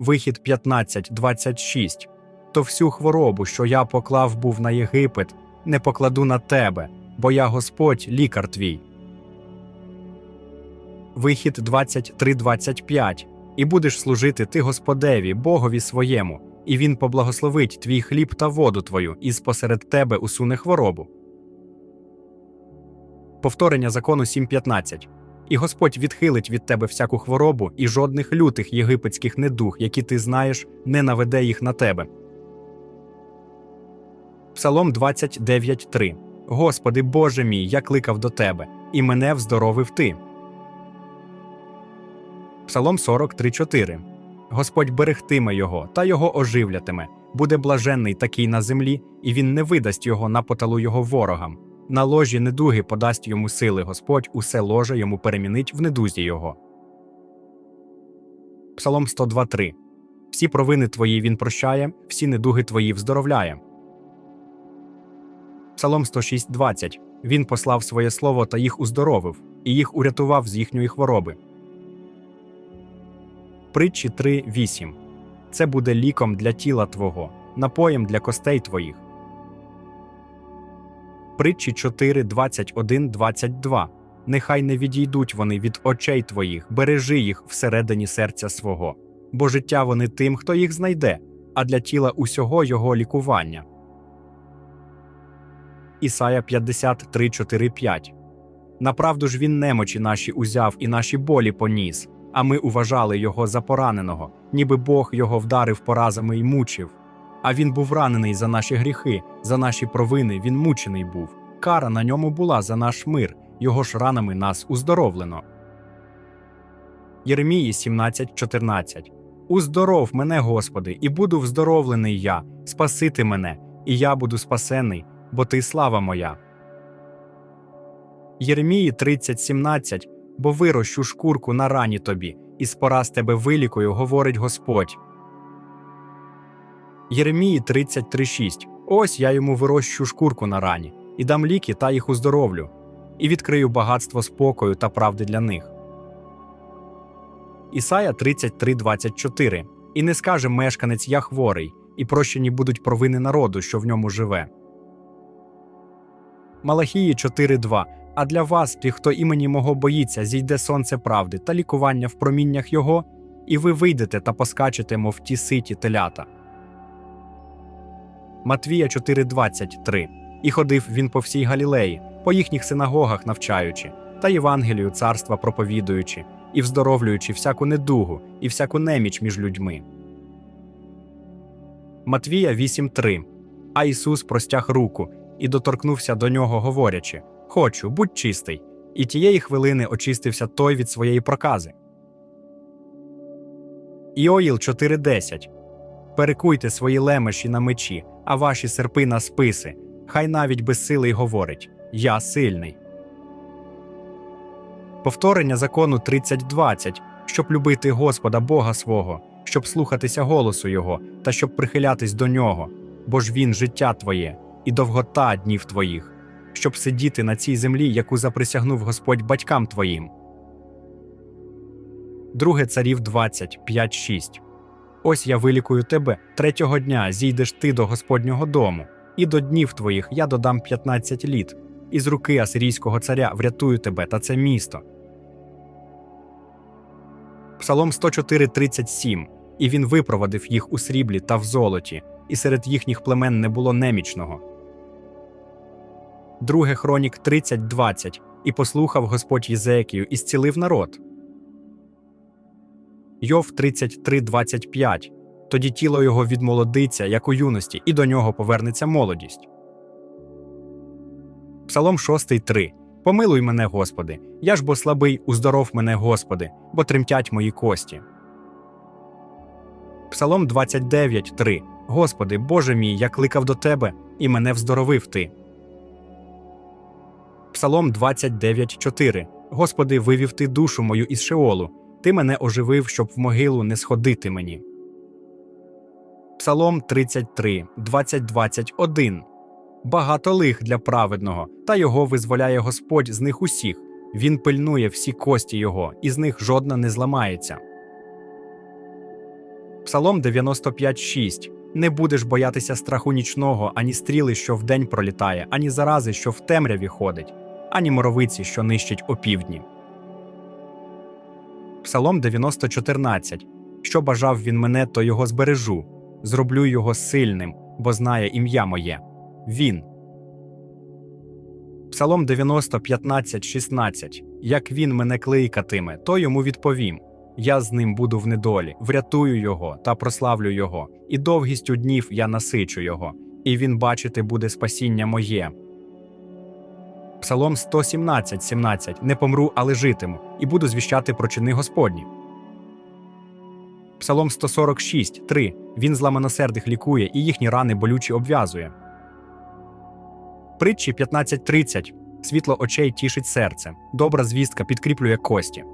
Вихід 15.26. То всю хворобу, що я поклав був на Єгипет, не покладу на тебе, бо я Господь, лікар твій. Вихід 23.25. І будеш служити ти Господеві, Богові своєму, і він поблагословить твій хліб та воду твою, і спосеред тебе усуне хворобу. Повторення закону 7.15. І Господь відхилить від тебе всяку хворобу, і жодних лютих єгипетських недуг, які ти знаєш, не наведе їх на тебе. Псалом 29.3. Господи Боже мій, я кликав до тебе, і мене вздоровив ти. Псалом 43.4. Господь берегтиме його та його оживлятиме. Буде блаженний такий на землі, і він не видасть його на поталу його ворогам. На ложі недуги подасть йому сили Господь, усе ложе йому перемінить в недузі його. Псалом 102.3. Всі провини твої він прощає, всі недуги твої вздоровляє. Псалом 106.20. Він послав своє слово та їх уздоровив, і їх урятував з їхньої хвороби. Притчі 3.8. Це буде ліком для тіла твого, напоєм для костей твоїх. Притчі 4, 21, 22. Нехай не відійдуть вони від очей твоїх, бережи їх всередині серця свого, бо життя вони тим, хто їх знайде, а для тіла усього його лікування. Ісая 53, 4, 5. Направду ж він немочі наші узяв і наші болі поніс, а ми уважали його за пораненого, ніби Бог його вдарив поразами й мучив. А він був ранений за наші гріхи, за наші провини він мучений був. Кара на ньому була за наш мир, його ж ранами нас уздоровлено. Єремії 17.14 Уздоров мене, Господи, і буду вздоровлений я, спасити мене, і я буду спасений, бо ти слава моя. Єремії 30.17 Бо вирощу шкурку на рані тобі, і з пораз тебе вилікую, говорить Господь. Єремії 33.6 Ось я йому вирощу шкурку на рані, і дам ліки та їх уздоровлю, і відкрию багатство спокою та правди для них. Ісая 33.24 І не скаже мешканець Я хворий, і прощені будуть провини народу, що в ньому живе. Малахії 4.2 А для вас, тих, хто імені мого боїться, зійде сонце правди та лікування в проміннях його, і ви вийдете та поскачете, мов ті ситі телята. Матвія 4.23 І ходив він по всій Галілеї, по їхніх синагогах навчаючи, та Євангелію царства проповідуючи, і вздоровлюючи всяку недугу і всяку неміч між людьми. Матвія 8.3 А Ісус простяг руку і доторкнувся до нього, говорячи: Хочу, будь чистий. І тієї хвилини очистився той від своєї прокази. Іоїл 4.10 Перекуйте свої лемеші на мечі, а ваші серпи на списи. Хай навіть безсилий говорить Я сильний. Повторення закону 30.20 щоб любити Господа Бога свого, щоб слухатися голосу Його та щоб прихилятись до нього, бо ж він життя твоє і довгота днів твоїх, щоб сидіти на цій землі, яку заприсягнув Господь батькам твоїм. Друге царів 25.6 Ось я вилікую тебе, третього дня зійдеш ти до Господнього дому, і до днів твоїх я додам 15 літ, і з руки асирійського царя врятую тебе та це місто. Псалом 104.37 І він випровадив їх у сріблі та в золоті, і серед їхніх племен не було немічного. Друге хронік 30.20 І послухав Господь Єзекію і зцілив народ. Йов 33.25 Тоді тіло його відмолодиться, як у юності, і до нього повернеться молодість. Псалом 6.3 Помилуй мене, Господи, я ж бо слабий, уздоров мене, Господи, бо тремтять мої кості. Псалом 29.3 Господи, Боже мій, я кликав до Тебе, і мене вздоровив Ти. Псалом 29.4 Господи, вивів Ти душу мою із Шеолу, Ти мене оживив, щоб в могилу не сходити мені. Псалом 33, 20-21 Багато лих для праведного, та його визволяє Господь з них усіх. Він пильнує всі кості його, і з них жодна не зламається. Псалом 95.6 Не будеш боятися страху нічного, ані стріли, що вдень пролітає, ані зарази, що в темряві ходить, ані моровиці, що нищить опівдні. Псалом 90.14 Що бажав він мене, то його збережу, зроблю його сильним, бо знає ім'я моє. Він. Псалом 90, 15, 16 Як він мене кликатиме, то йому відповім. Я з ним буду в недолі, врятую його та прославлю його, і довгістю днів я насичу його, і він бачити буде спасіння моє. Псалом 117, 17 Не помру, але житиму, і буду звіщати про чини Господні. Псалом 146, 3 Він зламаносердих лікує, і їхні рани болючі обв'язує. Притчі 15.30 Світло очей тішить серце, добра звістка підкріплює кості.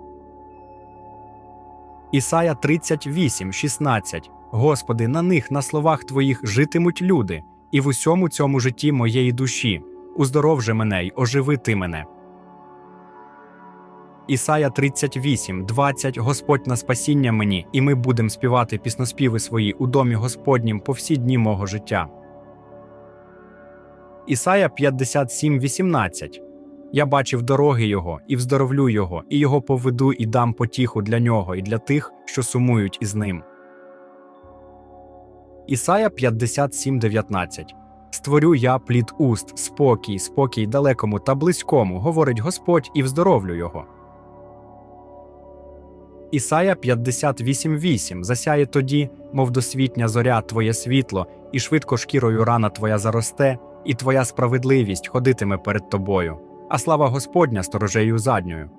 Ісая 38.16 Господи, на них, на словах Твоїх житимуть люди, і в усьому цьому житті моєї душі. Уздоров же мене й оживи ти мене. Ісая 38.20 Господь на спасіння мені, і ми будемо співати пісноспіви свої у домі Господнім по всі дні мого життя. Ісая 57.18 Я бачив дороги його, і вздоровлю його, і його поведу, і дам потіху для нього, і для тих, що сумують із ним. Ісая 57.19 Створю я плід уст, спокій, спокій далекому та близькому, говорить Господь, і вздоровлю його. Ісая 58.8 Засяє тоді, мов досвітня зоря твоє світло, і швидко шкірою рана твоя заросте, і твоя справедливість ходитиме перед тобою, а слава Господня сторожею задньою.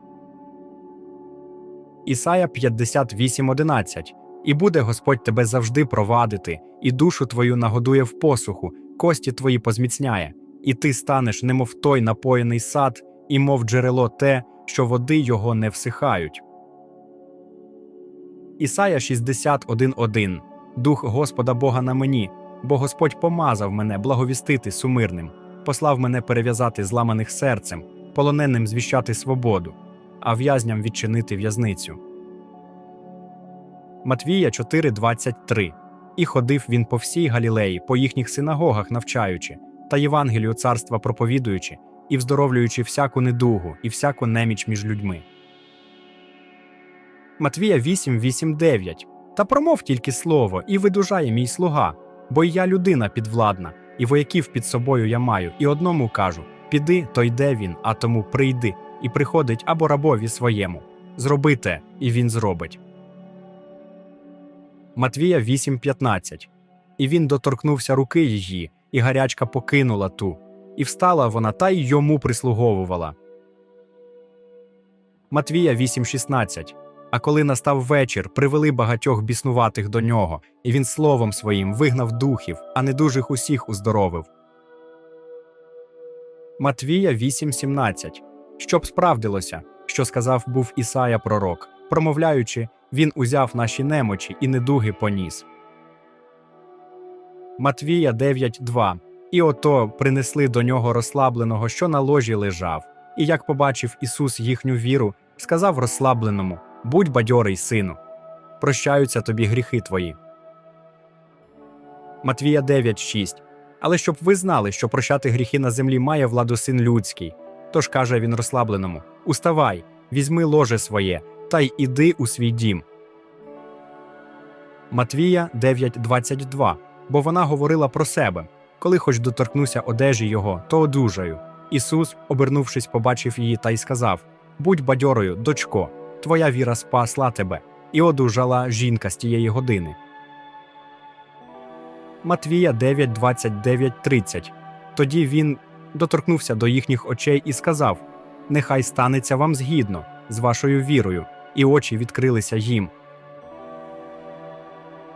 Ісая 58.11 І буде Господь тебе завжди провадити, і душу твою нагодує в посуху, кості твої позміцняє, і ти станеш, немов той напоєний сад, і мов джерело те, що води його не всихають. Ісая 61.1 Дух Господа Бога на мені, бо Господь помазав мене благовістити сумирним, послав мене перев'язати зламаних серцем, полоненим звіщати свободу, а в'язням відчинити в'язницю. Матвія 4.23 І ходив він по всій Галілеї, по їхніх синагогах навчаючи, та Євангелію царства проповідуючи, і вздоровлюючи всяку недугу і всяку неміч між людьми. Матвія 8.8.9 Та промов тільки слово, і видужає мій слуга, бо й я людина підвладна, і вояків під собою я маю, і одному кажу: піди, то йде він, а тому прийди, і приходить або рабові своєму. Зроби те, і він зробить. Матвія 8.15 І він доторкнувся руки її, і гарячка покинула ту, і встала вона та й йому прислуговувала. Матвія 8.16 А коли настав вечір, привели багатьох біснуватих до нього, і він словом своїм вигнав духів, а недужих усіх уздоровив. Матвія 8.17 Щоб справдилося, що сказав був Ісая пророк, промовляючи, він узяв наші немочі і недуги поніс. Матвія 9.2 І ото принесли до нього розслабленого, що на ложі лежав, і як побачив Ісус їхню віру, сказав розслабленому: Будь бадьорий, сину, прощаються тобі гріхи твої. Матвія 9.6 Але щоб ви знали, що прощати гріхи на землі має владу син людський. Тож каже він розслабленому: Уставай, візьми ложе своє, та й іди у свій дім. Матвія 9.22 Бо вона говорила про себе коли хоч доторкнуся одежі його, то одужаю. Ісус, обернувшись, побачив її та й сказав: Будь бадьорою, дочко, твоя віра спасла тебе, і одужала жінка з тієї години. Матвія 9, 29, 30 Тоді він доторкнувся до їхніх очей і сказав: Нехай станеться вам згідно з вашою вірою, і очі відкрилися їм.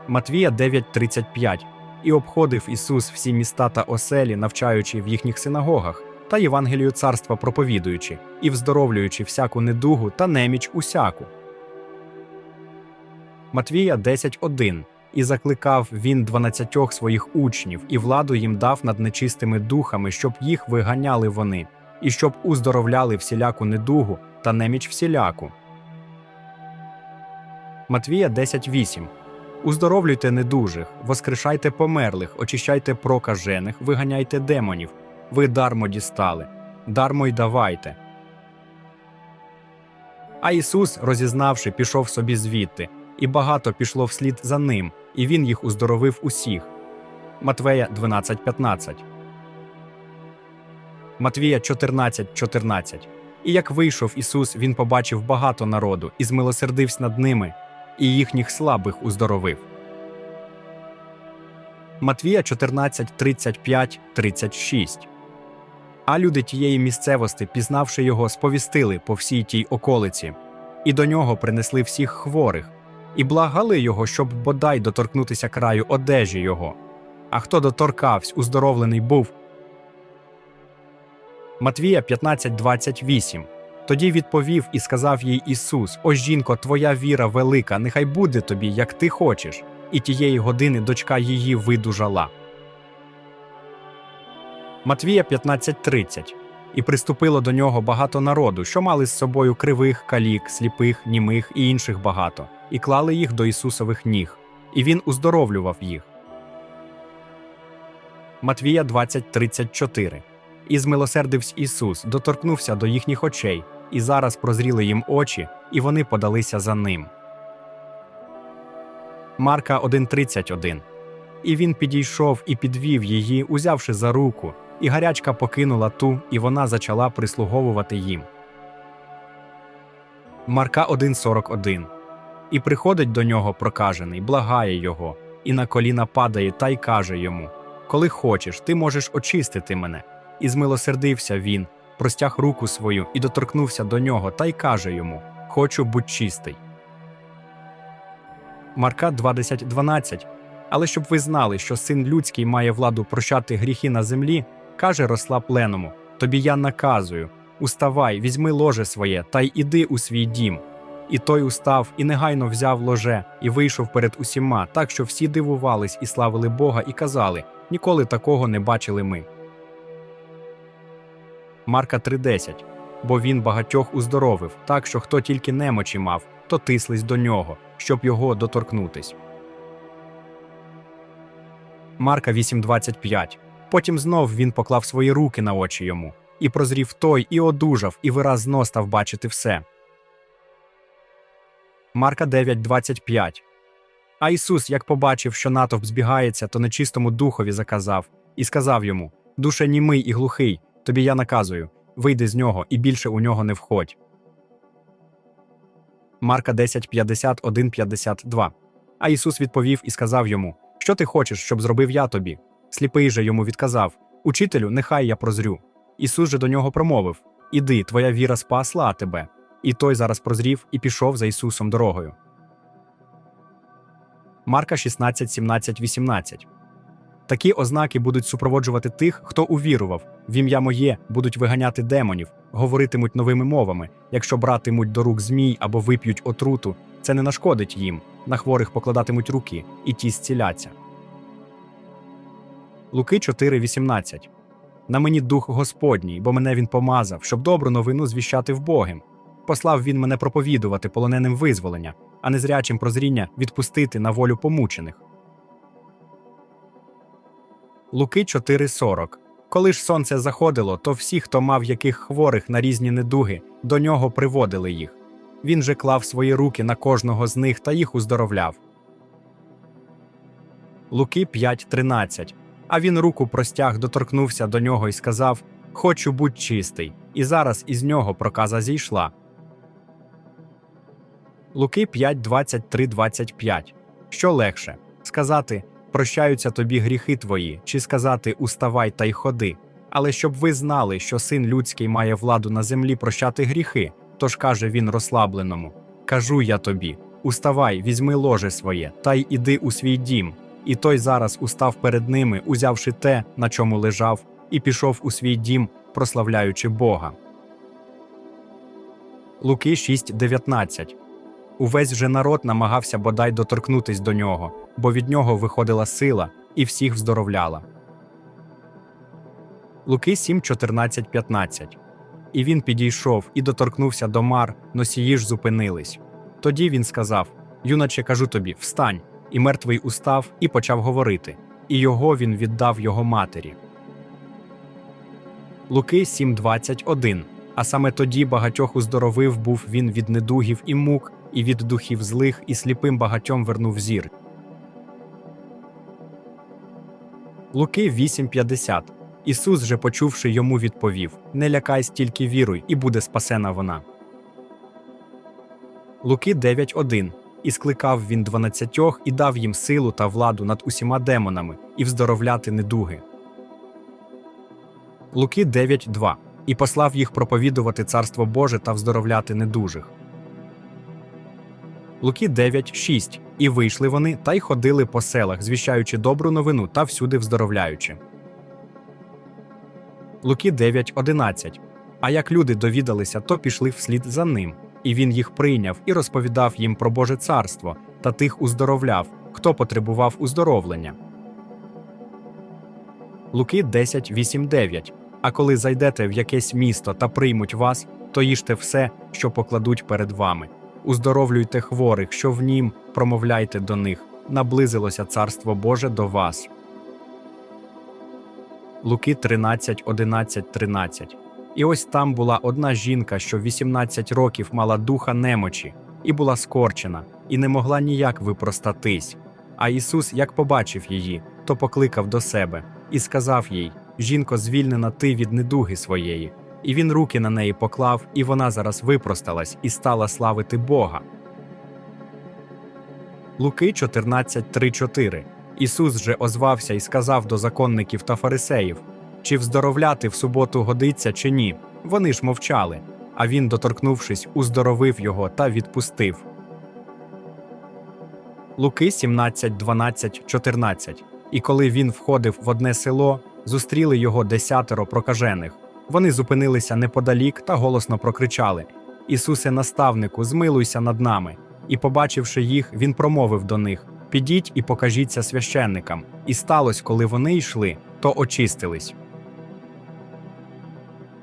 Матвія 9.35 І обходив Ісус всі міста та оселі, навчаючи в їхніх синагогах, та Євангелію царства проповідуючи, і вздоровлюючи всяку недугу та неміч усяку. Матвія 10.1 І закликав він дванадцятьох своїх учнів, і владу їм дав над нечистими духами, щоб їх виганяли вони, і щоб уздоровляли всіляку недугу та неміч всіляку. Матвія 10.8 Уздоровлюйте недужих, воскрешайте померлих, очищайте прокажених, виганяйте демонів. Ви дармо дістали, дармо й давайте. А Ісус, розізнавши, пішов собі звідти, і багато пішло вслід за ним, і він їх уздоровив усіх. Матвея 12.15 Матвія 14.14 І як вийшов Ісус, він побачив багато народу і змилосердився над ними, і їхніх слабих уздоровив. Матвія 14.35-36 А люди тієї місцевості, пізнавши його, сповістили по всій тій околиці, і до нього принесли всіх хворих, і благали його, щоб бодай доторкнутися краю одежі його. А хто доторкавсь, уздоровлений був. Матвія 15.28 Тоді відповів і сказав їй Ісус: О жінко, твоя віра велика, нехай буде тобі, як ти хочеш. І тієї години дочка її видужала. Матвія 15.30 І приступило до нього багато народу, що мали з собою кривих, калік, сліпих, німих і інших багато, і клали їх до Ісусових ніг, і він уздоровлював їх. Матвія 20.34 І змилосердився Ісус, доторкнувся до їхніх очей, і зараз прозріли їм очі, і вони подалися за ним. Марка 1.31 І він підійшов і підвів її, узявши за руку, і гарячка покинула ту, і вона зачала прислуговувати їм. Марка 1.41 І приходить до нього прокажений, благає його, і на коліна падає та й каже йому: Коли хочеш, ти можеш очистити мене. І змилосердився він, простяг руку свою і доторкнувся до нього, та й каже йому: Хочу будь чистий. Марка 20.12 Але щоб ви знали, що син людський має владу прощати гріхи на землі, каже Рослап Леному: Тобі я наказую уставай, візьми ложе своє та й іди у свій дім. І той устав і негайно взяв ложе і вийшов перед усіма, так що всі дивувались і славили Бога, і казали: ніколи такого не бачили ми. Марка 3.10 Бо він багатьох уздоровив, так що хто тільки немочі мав, то тислись до нього, щоб його доторкнутись. Марка 8.25 Потім знов він поклав свої руки на очі йому, і прозрів той, і одужав, і виразно став бачити все. Марка 9.25 А Ісус, як побачив, що натовп збігається, то нечистому духові заказав, і сказав йому: Душе німий і глухий, тобі я наказую, вийди з нього і більше у нього не входь. Марка 10.51-52 А Ісус відповів і сказав йому: Що ти хочеш, щоб зробив я тобі? Сліпий же йому відказав: Учителю, нехай я прозрю. Ісус же до нього промовив: Іди, твоя віра спасла тебе. І той зараз прозрів і пішов за Ісусом дорогою. Марка 16, 17, 18 Такі ознаки будуть супроводжувати тих, хто увірував. В ім'я моє будуть виганяти демонів, говоритимуть новими мовами. Якщо братимуть до рук змій або вип'ють отруту, це не нашкодить їм. На хворих покладатимуть руки, і ті зціляться. Луки 4,18 На мені дух Господній, бо мене він помазав, щоб добру новину звіщати вбогим. Послав він мене проповідувати полоненим визволення, а незрячим прозріння відпустити на волю помучених. Луки 4.40 Коли ж сонце заходило, то всі, хто мав яких хворих на різні недуги, до нього приводили їх. Він же клав свої руки на кожного з них та їх уздоровляв. Луки 5.13 А він руку простяг, доторкнувся до нього і сказав: Хочу будь чистий. І зараз із нього проказа зійшла. Луки 5.23-25 Що легше сказати прощаються тобі гріхи твої, чи сказати уставай та й ходи. Але щоб ви знали, що син людський має владу на землі прощати гріхи, тож каже він розслабленому: Кажу я тобі: уставай, візьми ложе своє, та й іди у свій дім. І той зараз устав перед ними, узявши те, на чому лежав, і пішов у свій дім, прославляючи Бога. Луки 6.19 Увесь же народ намагався бодай доторкнутись до нього, бо від нього виходила сила і всіх вздоровляла. Луки 7, 14, 15 І він підійшов і доторкнувся до мар, носії ж зупинились. Тоді він сказав: Юначе, кажу тобі, встань. і мертвий устав і почав говорити, і його він віддав його матері. Луки 7.21 А саме тоді багатьох уздоровив був він від недугів і мук, і від духів злих, і сліпим багатьом вернув зір. Луки 8.50 Ісус же, почувши йому, відповів: Не лякайсь, тільки віруй, і буде спасена вона. Луки 9.1 І скликав він дванадцятьох і дав їм силу та владу над усіма демонами, і вздоровляти недуги. Луки 9.2 І послав їх проповідувати царство Боже та вздоровляти недужих. Луки 9.6 І вийшли вони та й ходили по селах, звіщаючи добру новину та всюди вздоровляючи. Луки 9.11 А як люди довідалися, то пішли вслід за ним, і він їх прийняв і розповідав їм про Боже царство та тих уздоровляв, хто потребував уздоровлення. Луки 10.8.9 А коли зайдете в якесь місто та приймуть вас, то їжте все, що покладуть перед вами. Уздоровлюйте хворих, що в нім, промовляйте до них. Наблизилося царство Боже до вас. Луки 13, 11, 13. І ось там була одна жінка, що 18 років мала духа немочі, і була скорчена, і не могла ніяк випростатись. А Ісус, як побачив її, то покликав до себе і сказав їй: Жінко, звільнена ти від недуги своєї. І він руки на неї поклав, і вона зараз випросталась і стала славити Бога. Луки 14.3.4 Ісус же озвався і сказав до законників та фарисеїв: Чи вздоровляти в суботу годиться, чи ні? Вони ж мовчали. А він, доторкнувшись, уздоровив його та відпустив. Луки 17, 12, 14 І коли він входив в одне село, зустріли його десятеро прокажених. Вони зупинилися неподалік та голосно прокричали: Ісусе, наставнику, змилуйся над нами. І, побачивши їх, він промовив до них: Підіть і покажіться священникам. І сталося, коли вони йшли, то очистились.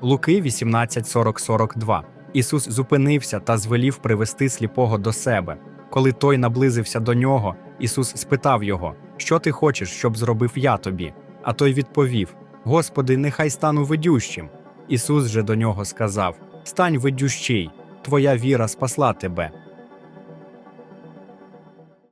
Луки 18.40-42 Ісус зупинився та звелів привести сліпого до себе. Коли той наблизився до нього, Ісус спитав його: Що ти хочеш, щоб зробив я тобі? А той відповів: Господи, нехай стану видющим. Ісус же до нього сказав: Стань видющий, твоя віра спасла тебе.